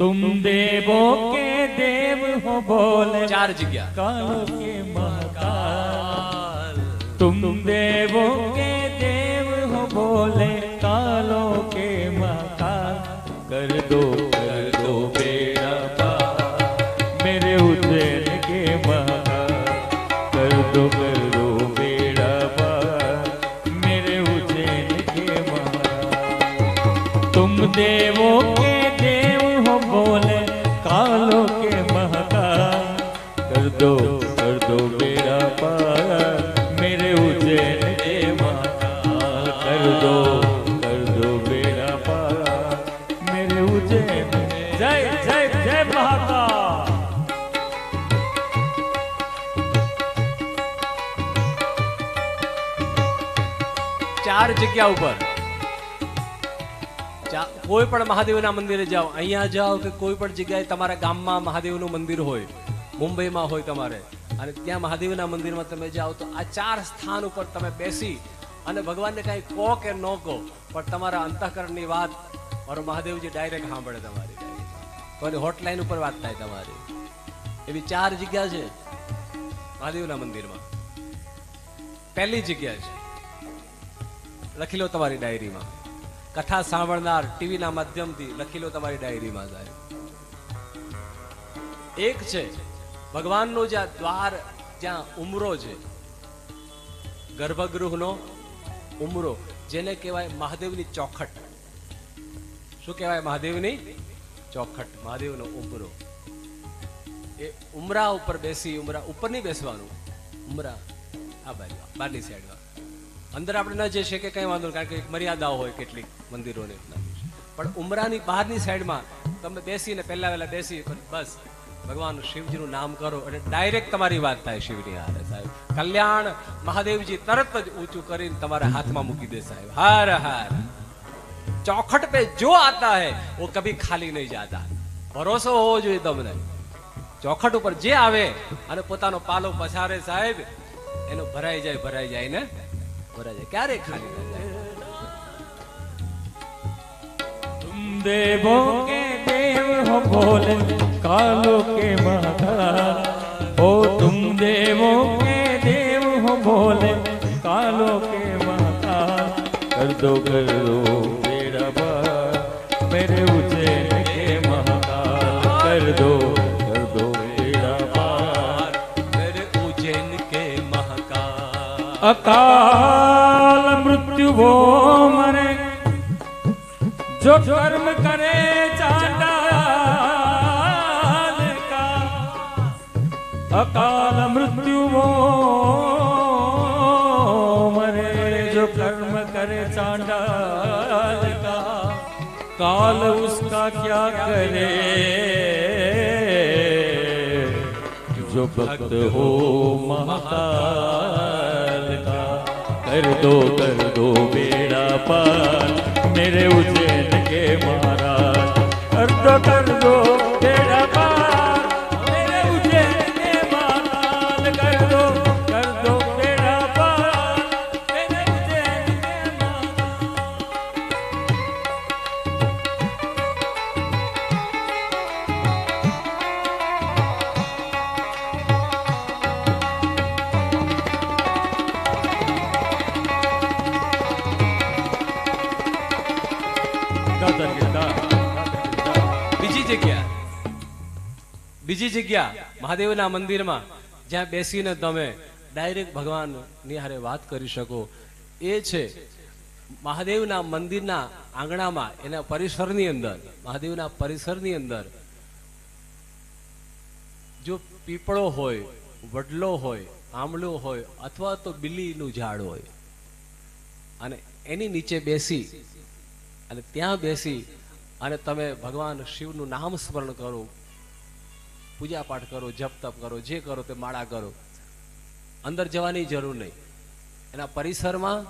तुम देवों के देव हो बोले चार जिज्ञा कालों के महाकाल। तुम देवों के देव हो बोले कालों के महाकाल। कर दो कर दो बेड़ा पार मेरे उज्जैन के महाकाल। कर दो कर दो बेड़ा पार मेरे उज्जैन के महाकाल। तुम देवों के देव वालों के महका कर दो कर दो मेरा पारा मेरे उज्जैन के महाकाल कर दो कर दो मेरा पारा मेरे उज्जैन। जय जय जय महाकाल चार जगह ऊपर। કોઈ પણ મહાદેવના મંદિરે જાઓ, અહીંયા જાઓ કે કોઈ પણ જગ્યાએ તમારા ગામમાં મહાદેવનું મંદિર હોય, મુંબઈમાં હોય તમારે, અને ત્યાં મહાદેવના મંદિરમાં તમે જાઓ તો આ ચાર સ્થાન ઉપર તમે બેસી અને ભગવાનને કાંઈ કહો કે ન કહો, પણ તમારા અંતઃકરણની વાત મારો મહાદેવજી ડાયરેક્ટ સાંભળે તમારી. તમારી હોટલાઈન ઉપર વાત થાય તમારી. એવી ચાર જગ્યા છે મહાદેવના મંદિરમાં. પહેલી જગ્યા છે. લખી લો તમારી ડાયરીમાં કથા સાંભળનાર ટીવીના માધ્યમથી લખી લો તમારી ડાયરીમાં જાય એક છે, ભગવાનનો જ્યાં દ્વાર, જ્યાં ઉમરો છે, ગર્ભગૃહનો ઉમરો, જેને કહેવાય મહાદેવની ચોખટ. શું કહેવાય મહાદેવની? ચોખટ, મહાદેવનો ઉમરો. એ ઉમરા ઉપર બેસી, ઉમરા ઉપર નહીં બેસવાનું. ઉમરા, આ બાજુ, બારની સાઈડમાં અંદર આપણે ન જઈ શકીએ, કંઈ વાંધો કારણ કે મર્યાદાઓ હોય કેટલીક મંદિરોની. પણ ઉમરાની, બહારની સાઈડમાં તમે બેસીને પહેલા વહેલા બેસી બસ, ભગવાન શિવજીનું નામ કરો અને ડાયરેક્ટ તમારી વાત થાય શિવની હારે સાહેબ. કલ્યાણ મહાદેવજી તરત જ ઊંચું કરીને તમારા હાથમાં મૂકી દે સાહેબ. હાર હાર. ચોખટ પે જો આતા હે, વો કભી ખાલી નહીં જાતા. ભરોસો હોવો જોઈએ તમને. ચોખટ ઉપર જે આવે અને પોતાનો પાલો પછારે સાહેબ, એનો ભરાઈ જાય ભરાઈ જાય ને ભરાઈ જાય ક્યારે ખાલી ન જાય तुम देवों के देव हो बोले कालों के महाकाल ओ तुम देवों के देव हो बोले कालों के महाकाल कर दो कर दो बेड़ा पार मेरे उज्जैन के महाकाल कर दो कर दो अकाल मृत्यु वो मरे, जो कर्म करे चांडाल का अकाल मृत्यु वो मरे, जो कर्म करे चांडाल का काल उसका क्या करे? जो भक्त हो महाकाल। ચાલતા કર દો કર દો બેડા પાર. મેરે ઉજેન કે મારા. કર દો કર દો બેડા પાર. બીજી જગ્યા. બીજી જગ્યા મહાદેવના મંદિરમાં જ્યાં બેસીને તમે ડાયરેક્ટ ભગવાનની હારે વાત કરી શકો. એ છે મહાદેવના મંદિરના આંગણામાં, એના પરિસરની અંદર, મહાદેવના પરિસરની અંદર જો પીપળો હોય, વડલો હોય આમલો હોય અથવા તો બિલીનું ઝાડ હોય અને એની નીચે બેસી અને ત્યાં બેસી અને તમે ભગવાન શિવનું નામ સ્મરણ કરો, પૂજા પાઠ કરો, જપ તપ કરો, જે કરો તે માળા કરો. અંદર જવાની જરૂર નહીં. એના પરિસરમાં,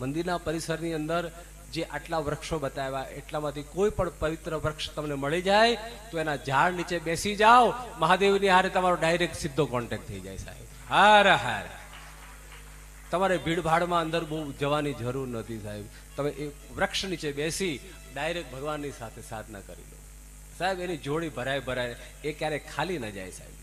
મંદિરના પરિસરની અંદર જે આટલા વૃક્ષો બતાવ્યા, એટલામાંથી કોઈ પણ પવિત્ર વૃક્ષ તમને મળી જાય, તો એના ઝાડ નીચે બેસી જાઓ. મહાદેવની હારે તમારો ડાયરેક્ટ સીધો કોન્ટેક્ટ થઈ જાય સાહેબ. હાર હાર. તમારે ભીડભાડમાં અંદર બહુ જવાની જરૂર નથી સાહેબ. તમે એ વૃક્ષ નીચે બેસી ડાયરેક્ટ ભગવાનની સાથે સાધના કરી લો. સાહેબ, એની જોડી ભરાય ભરાય, એ ક્યારેક ખાલી ન જાય સાહેબ.